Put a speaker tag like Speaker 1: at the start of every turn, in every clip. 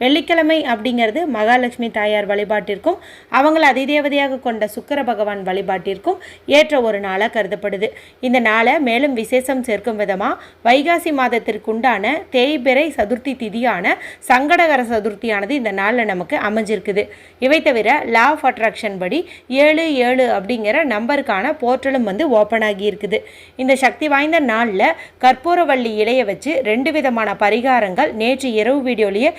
Speaker 1: வெள்ளிக்கிழமை அப்படிங்கிறது மகாலட்சுமி தாயார் வழிபாட்டிற்கும் அவங்கள அதிதேவதையாக கொண்ட சுக்கர பகவான் வழிபாட்டிற்கும் ஏற்ற ஒரு நாளாக கருதப்படுது. இந்த நாளை மேலும் விசேஷம் சேர்க்கும் விதமாக வைகாசி மாதத்திற்குண்டான தேய்பிறை சதுர்த்தி திதியான சங்கடகர சதுர்த்தியானது இந்த நாளில் நமக்கு அமைஞ்சிருக்குது. இவை தவிர லா ஆஃப் அட்ராக்ஷன் படி ஏழு ஏழு அப்படிங்கிற நம்பருக்கான போர்ட்டலும் வந்து ஓப்பன் ஆகி இருக்குது இந்த சக்தி வாய்ந்த நாளில் கற்பூரவள்ளி இலையை வச்சு ரெண்டு விதமான பரிகாரங்கள் நேற்று இரவு வீடியோலேயே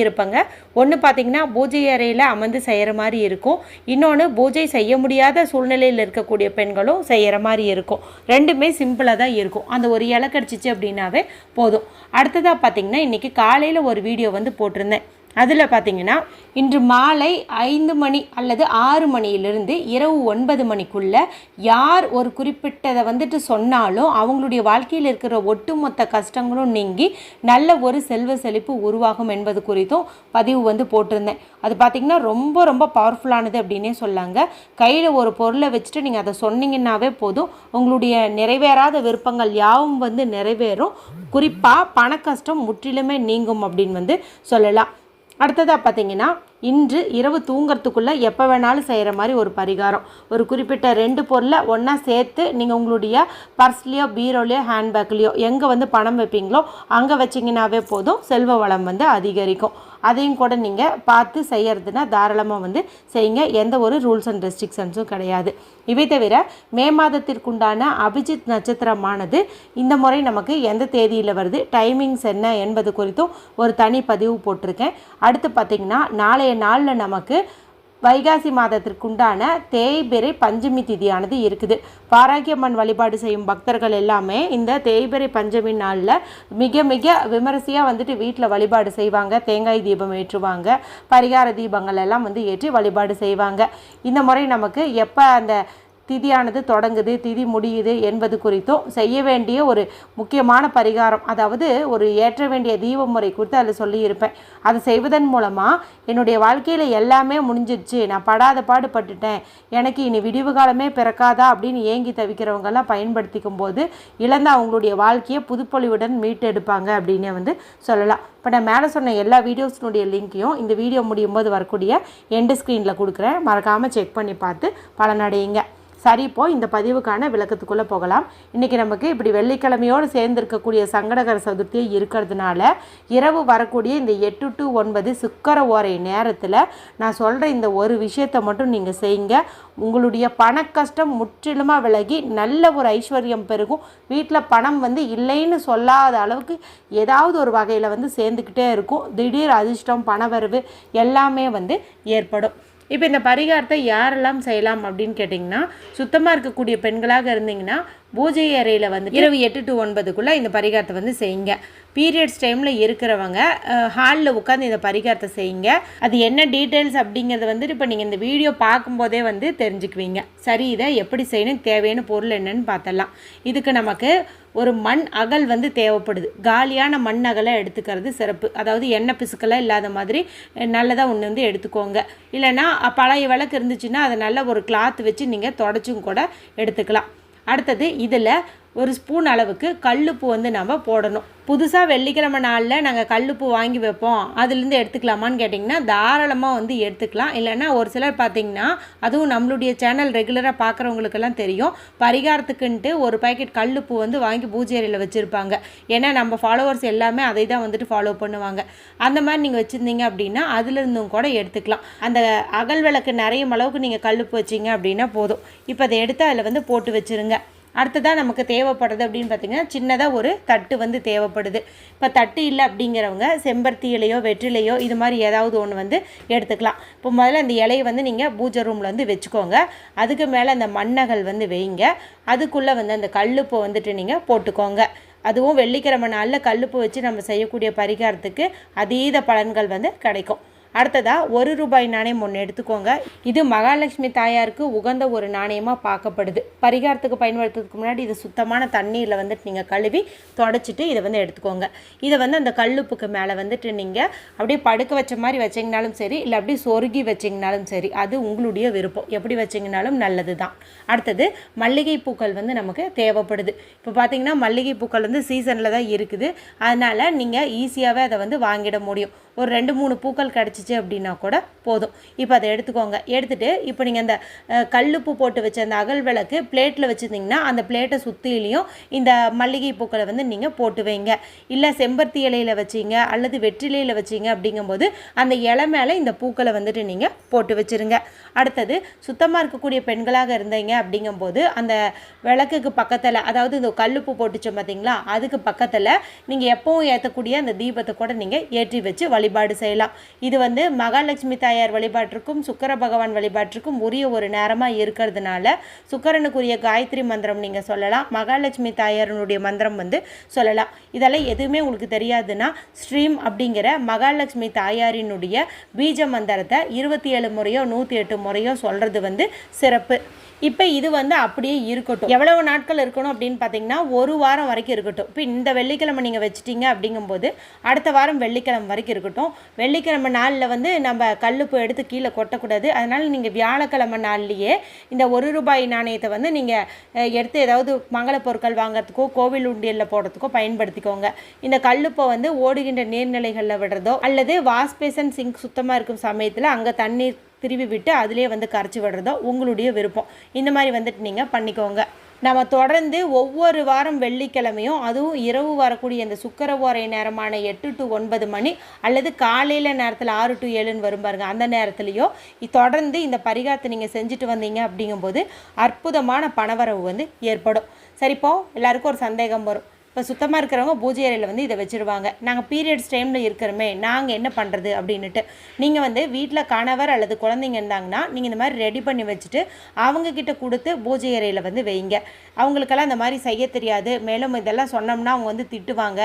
Speaker 1: சொல்லியிருப்பேங்க ஒன்று பார்த்தீங்கன்னா பூஜை அறையில் அமர்ந்து செய்கிற மாதிரி இருக்கும். இன்னொன்று பூஜை செய்ய முடியாத சூழ்நிலையில் இருக்கக்கூடிய பெண்களும் செய்கிற மாதிரி இருக்கும். ரெண்டுமே சிம்பிளாக தான் இருக்கும். அந்த ஒரு இலை கிடச்சிச்சு அப்படின்னாவே போதும். அடுத்ததாக பார்த்தீங்கன்னா இன்றைக்கி காலையில் ஒரு வீடியோ வந்து போட்டிருந்தேன். அதில் பார்த்தீங்கன்னா இன்று மாலை ஐந்து மணி அல்லது ஆறு மணியிலிருந்து இரவு ஒன்பது மணிக்குள்ள யார் ஒரு குறிப்பிட்டதை வந்துட்டு சொன்னாலும் அவங்களுடைய வாழ்க்கையில் இருக்கிற ஒட்டுமொத்த கஷ்டங்களும் நீங்கி நல்ல ஒரு செல்வ செழிப்பு உருவாகும் என்பது குறித்தும் பதிவு வந்து போட்டிருந்தேன். அது பார்த்திங்கன்னா ரொம்ப ரொம்ப பவர்ஃபுல்லானது அப்படின்னே சொல்லாங்க. கையில் ஒரு பொருளை வச்சுட்டு நீங்கள் அதை சொன்னீங்கன்னாவே போதும். உங்களுடைய நிறைவேறாத விருப்பங்கள் யாவும் வந்து நிறைவேறும். குறிப்பாக பண கஷ்டம் முற்றிலுமே நீங்கும் அப்படின்னு வந்து சொல்லலாம். அடுத்ததாக பார்த்தீங்கன்னா இன்று இரவு தூங்கிறதுக்குள்ளே எப்போ வேணாலும் செய்கிற மாதிரி ஒரு பரிகாரம். ஒரு குறிப்பிட்ட ரெண்டு பொருளை ஒன்றா சேர்த்து நீங்கள் உங்களுடைய பர்ஸ்லேயோ பீரோலையோ ஹேண்ட்பேக்லேயோ எங்கே வந்து பணம் வைப்பீங்களோ அங்கே வச்சிங்கனாவே போதும். செல்வ வளம் வந்து அதிகரிக்கும். அதையும் கூட நீங்கள் பார்த்து செய்கிறதுனா தாராளமாக வந்து செய்யுங்க. எந்த ஒரு ரூல்ஸ் அண்ட் ரெஸ்ட்ரிக்ஷன்ஸும் கிடையாது. இவை தவிர மே மாதத்திற்குண்டான அபிஜித் நட்சத்திரமானது இந்த முறை நமக்கு எந்த தேதியில் வருது டைமிங்ஸ் என்ன என்பது குறித்தும் ஒரு தனி பதிவு போட்டிருக்கேன். அடுத்து பார்த்திங்கன்னா நாளைய நாளில் நமக்கு வைகாசி மாதத்திற்குண்டான தேய்பிறை பஞ்சமி திதியானது இருக்குது. பாராக்கியம்மன் வழிபாடு செய்யும் பக்தர்கள் எல்லாமே இந்த தேய்பிறை பஞ்சமி நாளில் மிக மிக விமரிசையாக வந்துட்டு வீட்டில் வழிபாடு செய்வாங்க. தேங்காய் தீபம் ஏற்றுவாங்க. பரிகார தீபங்கள் எல்லாம் வந்து ஏற்றி வழிபாடு செய்வாங்க. இந்த முறை நமக்கு எப்போ அந்த திதியானது தொடங்குது திதி முடியுது என்பது குறித்தும் செய்ய வேண்டிய ஒரு முக்கியமான பரிகாரம். அதாவது ஒரு ஏற்ற வேண்டிய தீப முறை குறித்து அதில் சொல்லியிருப்பேன். அதை செய்வதன் மூலமாக என்னுடைய வாழ்க்கையில் எல்லாமே முடிஞ்சிடுச்சு நான் படாத பாடுபட்டுட்டேன். எனக்கு இனி விடிவு காலமே பிறக்காதா அப்படின்னு ஏங்கி தவிக்கிறவங்கெல்லாம் பயன்படுத்திக்கும் போது இழந்த அவங்களுடைய வாழ்க்கையை புதுப்பொழிவுடன் மீட்டெடுப்பாங்க அப்படின்னே வந்து சொல்லலாம். இப்போ நான் மேலே சொன்ன எல்லா வீடியோஸினுடைய லிங்க்கையும் இந்த வீடியோ முடியும் போது வரக்கூடிய எண்டு ஸ்க்ரீனில் கொடுக்குறேன். மறக்காமல் செக் பண்ணி பார்த்து பலனடையுங்க. சரி இப்போ இந்த பதிவுக்கான விளக்கத்துக்குள்ளே போகலாம். இன்றைக்கி நமக்கு இப்படி வெள்ளிக்கிழமையோடு சேர்ந்திருக்கக்கூடிய சங்கடகர சதுர்த்தி இருக்கிறதுனால இரவு வரக்கூடிய இந்த எட்டு டு ஒன்பது சுக்கர ஓரை நேரத்தில் நான் சொல்கிற இந்த ஒரு விஷயத்தை மட்டும் நீங்கள் செய்யுங்க. உங்களுடைய பண கஷ்டம் முற்றிலுமாக விலகி நல்ல ஒரு ஐஸ்வர்யம் பெருகும். வீட்டில் பணம் வந்து இல்லைன்னு சொல்லாத அளவுக்கு ஏதாவது ஒரு வகையில் வந்து சேர்ந்துக்கிட்டே இருக்கும். திடீர் அதிர்ஷ்டம் பணவரவு எல்லாமே வந்து ஏற்படும். இப்போ இந்த பரிகாரத்தை யாரெல்லாம் செய்யலாம் அப்படின்னு கேட்டிங்கன்னா சுத்தமாக இருக்கக்கூடிய பெண்களாக இருந்தீங்கன்னா பூஜை அறையில் வந்து இரவு எட்டு டு ஒன்பதுக்குள்ளே இந்த பரிகாரத்தை வந்து செய்யுங்க. பீரியட்ஸ் டைமில் இருக்கிறவங்க ஹாலில் உட்காந்து இந்த பரிகாரத்தை செய்யுங்க. அது என்ன டீட்டெயில்ஸ் அப்படிங்கிறத வந்து இப்போ நீங்கள் இந்த வீடியோ பார்க்கும்போதே வந்து தெரிஞ்சுக்குவீங்க. சரி இதை எப்படி செய்யணும் தேவையான பொருள் என்னன்னு பார்த்தலாம் இதுக்கு நமக்கு ஒரு மண் அகல் வந்து தேவைப்படுது. காலியான மண் அகலை எடுத்துக்கிறது சிறப்பு. அதாவது எண்ணெய் பிசுக்கெல்லாம் இல்லாத மாதிரி நல்லதாக ஒன்று வந்து எடுத்துக்கோங்க. இல்லைன்னா பழைய விளக்கு இருந்துச்சுன்னா அதை நல்ல ஒரு கிளாத் வச்சு நீங்கள் தொடச்சும் கூட எடுத்துக்கலாம். அடுத்தது இதில் ஒரு ஸ்பூன் அளவுக்கு கல்லுப்பு வந்து நம்ம போடணும். புதுசாக வெள்ளிக்கிழமை நாளில் நாங்கள் கல்லுப்பு வாங்கி வைப்போம். அதுலேருந்து எடுத்துக்கலாமான்னு கேட்டிங்கன்னா தாராளமாக வந்து எடுத்துக்கலாம். இல்லைன்னா ஒரு சிலர் பார்த்திங்கன்னா அதுவும் நம்மளுடைய சேனல் ரெகுலராக பார்க்குறவங்களுக்கெல்லாம் தெரியும். பரிகாரத்துக்குன்ட்டு ஒரு பாக்கெட் கல்லுப்பு வந்து வாங்கி பூஜை அறையில் வச்சுருப்பாங்க. ஏன்னா நம்ம ஃபாலோவர்ஸ் எல்லாமே அதை தான் வந்துட்டு ஃபாலோ பண்ணுவாங்க. அந்த மாதிரி நீங்கள் வச்சுருந்தீங்க அப்படின்னா அதுலேருந்தும் கூட எடுத்துக்கலாம். அந்த அகல் விளக்கு நிறைய அளவுக்கு நீங்கள் கல்லுப்பு வச்சிங்க அப்படின்னா போதும். இப்போ அதை எடுத்து அதில் வந்து போட்டு வச்சுருங்க. அடுத்ததாக நமக்கு தேவைப்படுறது அப்படின்னு பார்த்தீங்கன்னா சின்னதாக ஒரு தட்டு வந்து தேவைப்படுது. இப்போ தட்டு இல்லை அப்படிங்கிறவங்க செம்பருத்தி இலையோ வெற்றிலையோ இது மாதிரி ஏதாவது ஒன்று வந்து எடுத்துக்கலாம். இப்போ முதல்ல அந்த இலையை வந்து நீங்கள் பூஜை ரூமில் வந்து வச்சுக்கோங்க. அதுக்கு மேலே அந்த மண்ணகல் வந்து வைங்க. அதுக்குள்ளே வந்து அந்த கல்லுப்பை வந்துட்டு நீங்கள் போட்டுக்கோங்க. அதுவும் வெள்ளிக்கிழமை நாளில் கல்லுப்பு வச்சு நம்ம செய்யக்கூடிய பரிகாரத்துக்கு அதீத பலன்கள் வந்து கிடைக்கும். அடுத்ததாக ஒரு ரூபாய் நாணயம் ஒன்று எடுத்துக்கோங்க. இது மகாலட்சுமி தாயாருக்கு உகந்த ஒரு நாணயமாக பார்க்கப்படுது. பரிகாரத்துக்கு பயன்படுத்துறதுக்கு முன்னாடி இது சுத்தமான தண்ணீரில் வந்துட்டு நீங்கள் கழுவி தொடச்சிட்டு இதை வந்து எடுத்துக்கோங்க. இதை வந்து அந்த கல்லுப்புக்கு மேலே வந்துட்டு நீங்கள் அப்படியே படுக்க வச்ச மாதிரி வச்சிங்கனாலும் சரி இல்லை அப்படியே சொருகி வச்சிங்கனாலும் சரி அது உங்களுடைய விருப்பம். எப்படி வச்சிங்கனாலும் நல்லது தான் அடுத்தது மல்லிகை பூக்கள் வந்து நமக்கு தேவைப்படுது. இப்போ பார்த்தீங்கன்னா மல்லிகை பூக்கள் வந்து சீசனில் தான் இருக்குது. அதனால் நீங்கள் ஈஸியாகவே அதை வந்து வாங்கிட முடியும். ஒரு ரெண்டு மூணு பூக்கள் கிடச்சிச்சு அப்படின்னா கூட போதும். இப்போ அதை எடுத்துக்கோங்க. எடுத்துகிட்டு இப்போ நீங்கள் அந்த கல்லுப்பு போட்டு வச்ச அந்த அகல் விளக்கு பிளேட்டில் வச்சுருந்தீங்கன்னா அந்த பிளேட்டை சுற்றிலையும் இந்த மல்லிகை பூக்களை வந்து நீங்கள் போட்டு வைங்க. இல்லை செம்பருத்தி இலையில் வச்சிங்க அல்லது வெற்றிலையில் வச்சிங்க அப்படிங்கும்போது அந்த இலை மேலே இந்த பூக்களை வந்துட்டு நீங்கள் போட்டு வச்சுருங்க. அடுத்தது சுத்தமாக இருக்கக்கூடிய பெண்களாக இருந்தீங்க அப்படிங்கும்போது அந்த விளக்குக்கு பக்கத்தில் அதாவது இந்த கல்லுப்பு போட்டுச்சோம் பார்த்தீங்களா அதுக்கு பக்கத்தில் நீங்கள் எப்பவும் ஏற்றக்கூடிய அந்த தீபத்தை கூட நீங்கள் ஏற்றி வச்சு வழி வழிபாடு செய்யலாம். இது வந்து மகாலட்சுமி தாயார் வழிபாட்டிற்கும் சுக்கர பகவான் வழிபாட்டிற்கும் உரிய ஒரு நேரமாக இருக்கிறதுனால சுக்கரனுக்குரிய காயத்ரி மந்திரம் நீங்கள் சொல்லலாம். மகாலட்சுமி தாயாரனுடைய மந்திரம் வந்து சொல்லலாம். இதெல்லாம் எதுவுமே உங்களுக்கு தெரியாதுன்னா ஸ்ட்ரீம் அப்படிங்கிற மகாலட்சுமி தாயாரினுடைய பீஜ மந்திரத்தை இருபத்தி ஏழு முறையோ நூற்றி எட்டு முறையோ சொல்கிறது வந்து சிறப்பு. இப்போ இது வந்து அப்படியே இருக்கட்டும். எவ்வளவு நாட்கள் இருக்கணும் அப்படின்னு பார்த்தீங்கன்னா ஒரு வாரம் வரைக்கும் இருக்கட்டும். இப்போ இந்த வெள்ளிக்கிழமை நீங்கள் வச்சுட்டீங்க அப்படிங்கும்போது அடுத்த வாரம் வெள்ளிக்கிழமை வரைக்கும் இருக்கட்டும். வெள்ளிக்கிழமை நாளில் வந்து நம்ம கல்லுப்பு எடுத்து கீழே கொட்டக்கூடாது. அதனால் நீங்கள் வியாழக்கிழமை நாள்லேயே இந்த ஒரு ரூபாய் நாணயத்தை வந்து நீங்கள் எடுத்து ஏதாவது மங்கள பொருட்கள் வாங்குறதுக்கோ கோவில் உண்டியலில் போடுறதுக்கோ பயன்படுத்திக்கோங்க. இந்த கல்லுப்பை வந்து ஓடுகின்ற நீர்நிலைகளில் விடுறதோ அல்லது வாஷ் பேசன் சிங்க் சுத்தமாக இருக்கும் சமயத்தில் அங்கே தண்ணீர் திருவி விட்டு அதிலே வந்து கரைச்சி விடுறதோ உங்களுடைய விருப்பம். இந்த மாதிரி வந்துட்டு நீங்கள் பண்ணிக்கோங்க. நம்ம தொடர்ந்து ஒவ்வொரு வாரம் வெள்ளிக்கிழமையும் அதுவும் இரவு வரக்கூடிய இந்த சுக்கர ஓரை நேரமான எட்டு டு ஒன்பது மணி அல்லது காலையில் நேரத்தில் ஆறு டு ஏழுன்னு வரும் பாருங்க. அந்த நேரத்துலையோ தொடர்ந்து இந்த பரிகாரத்தை நீங்கள் செஞ்சுட்டு வந்தீங்க அப்படிங்கும்போது அற்புதமான பணவரவு வந்து ஏற்படும். சரிப்போ எல்லாருக்கும் ஒரு சந்தேகம் வரும். இப்போ சுத்தமாக இருக்கிறவங்க பூஜை அறையில் வந்து இதை வச்சுருவாங்க. நாங்கள் பீரியட்ஸ் டைமில் இருக்கிறோமே நாங்கள் என்ன பண்ணுறது அப்படின்ட்டு நீங்கள் வந்து வீட்டில் கணவர் அல்லது குழந்தைங்க இருந்தாங்கன்னா நீங்கள் இந்த மாதிரி ரெடி பண்ணி வச்சுட்டு அவங்கக்கிட்ட கொடுத்து பூஜை அறையில் வந்து வைங்க. அவங்களுக்கெல்லாம் இந்த மாதிரி செய்ய தெரியாது. மேலும் இதெல்லாம் சொன்னோம்னா அவங்க வந்து திட்டுவாங்க.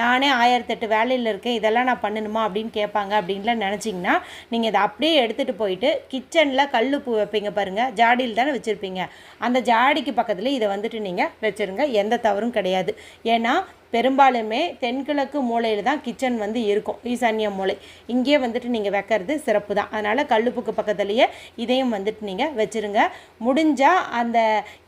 Speaker 1: நானே ஆயிரத்தெட்டு வேலையில் இருக்கேன் இதெல்லாம் நான் பண்ணணுமா அப்படின்னு கேட்பாங்க அப்படின்லாம் நினச்சிங்கன்னா நீங்கள் இதை அப்படியே எடுத்துகிட்டு போயிட்டு கிச்சனில் கல் பூ வைப்பீங்க பாருங்கள் ஜாடியில் தானே வச்சுருப்பீங்க. அந்த ஜாடிக்கு பக்கத்தில் இதை வந்துட்டு நீங்கள் வச்சுருங்க. எந்த தவறும் கிடையாது. ஏன்னா பெரும்பாலுமே தென்கிழக்கு மூலையில் தான் கிச்சன் வந்து இருக்கும். ஈசான்ய மூலை. இங்கேயே வந்துட்டு நீங்கள் வைக்கிறது சிறப்பு தான். அதனால் கல்லுப்புக்கு பக்கத்துலேயே இதையும் வந்துட்டு நீங்கள் வச்சுருங்க. முடிஞ்சால் அந்த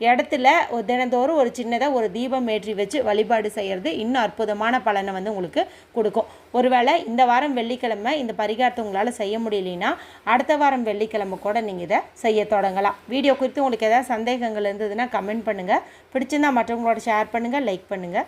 Speaker 1: இடத்துல ஒரு தினந்தோறும் ஒரு சின்னதாக ஒரு தீபம் ஏற்றி வச்சு வழிபாடு செய்கிறது இன்னும் அற்புதமான பலனை வந்து உங்களுக்கு கொடுக்கும். ஒருவேளை இந்த வாரம் வெள்ளிக்கிழமை இந்த பரிகாரத்தை உங்களால் செய்ய முடியலன்னா அடுத்த வாரம் வெள்ளிக்கிழமை கூட நீங்கள் இதை செய்ய தொடங்கலாம். வீடியோ குறித்து உங்களுக்கு ஏதாவது சந்தேகங்கள் இருந்ததுன்னா கமெண்ட் பண்ணுங்கள் பிடிச்சிருந்தால் மற்றவங்களோட ஷேர் பண்ணுங்கள் லைக் பண்ணுங்கள்